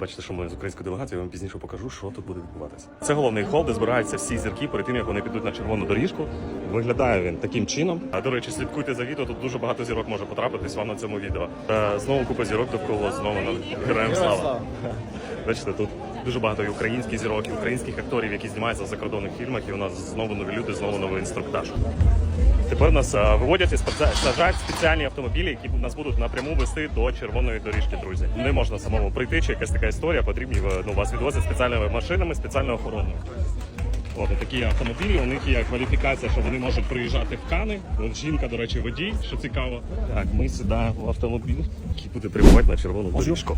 Бачите, що ми з українською делегацією, я вам пізніше покажу, що тут буде відбуватися. Це головний хол, де збираються всі зірки перед тим, як вони підуть на червону доріжку. Виглядає він таким чином. А до речі, слідкуйте за відео. Тут дуже багато зірок може потрапитись вам на цьому відео. Е, Знову купа зірок довкола, знову на героям слава. Бачите, тут дуже багато і українських зірок, і українських акторів, які знімаються в закордонних фільмах. І у нас знову нові люди, знову новий інструктаж. Тепер нас е, виводять і саджають спеціальні автомобілі, які нас будуть напряму вести до червоної доріжки, друзі. Не можна самому прийти, чи якась така історія, потрібні е, ну, вас відвозять спеціальними машинами, спеціальною охороною. От такі автомобілі, у них є кваліфікація, що вони можуть приїжджати в Кани. От жінка, до речі, водій, що цікаво. Так, ми сідаємо в автомобіль, який буде прямувати на червону доріжку.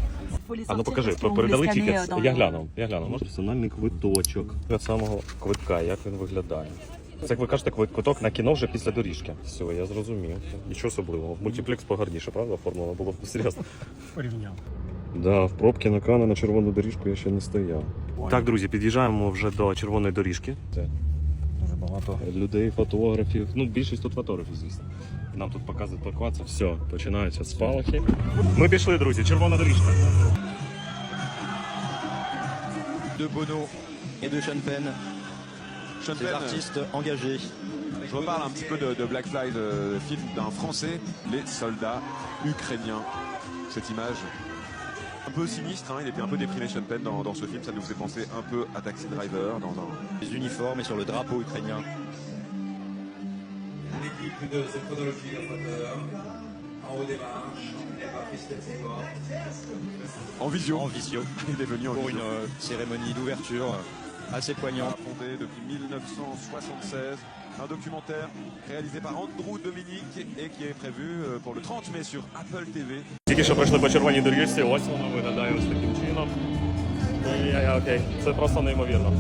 А ну покажи, передали тікет. Я гляну, я гляну. Може персональний квиточок від самого квитка, як він виглядає. Це як ви кажете, квиток на кіно вже після доріжки. Все, я зрозумів. Нічого особливого. Мультиплекс погарніше, правда, оформлено було б серйозно. Порівняв. Да, в пробки на кана на червону доріжку я ще не стояв. Так, друзі, під'їжджаємо вже до червоної доріжки. Це Дуже багато. людей, фотографів. Ну, більшість тут фотографів, звісно. Нам тут показують паркуватися. Все, починаються спалахи. Ми пішли, друзі, червона доріжка. de Bono et de Sean Penn, Sean Penn, artistes engagés. je reparle un petit peu de, de Black Flag, le film d'un Français, les soldats ukrainiens. Cette image un peu sinistre, hein, il était un peu déprimé Sean Penn dans, dans ce film, ça nous faisait penser un peu à Taxi Driver dans un... Les uniformes et sur le drapeau ukrainien. L'équipe de chronologie en moteur, en haut des marches. En visio. En visio. Il est venu en Pour visio. une euh, cérémonie d'ouverture euh, assez poignante. Fondé depuis 1976, un documentaire réalisé par Andrew Dominique et qui est prévu euh, pour le 30 mai sur Apple TV. Тільки що пройшли по червоній доріжці, ось воно виглядає ось таким чином. І, я- я- окей, це просто неймовірно.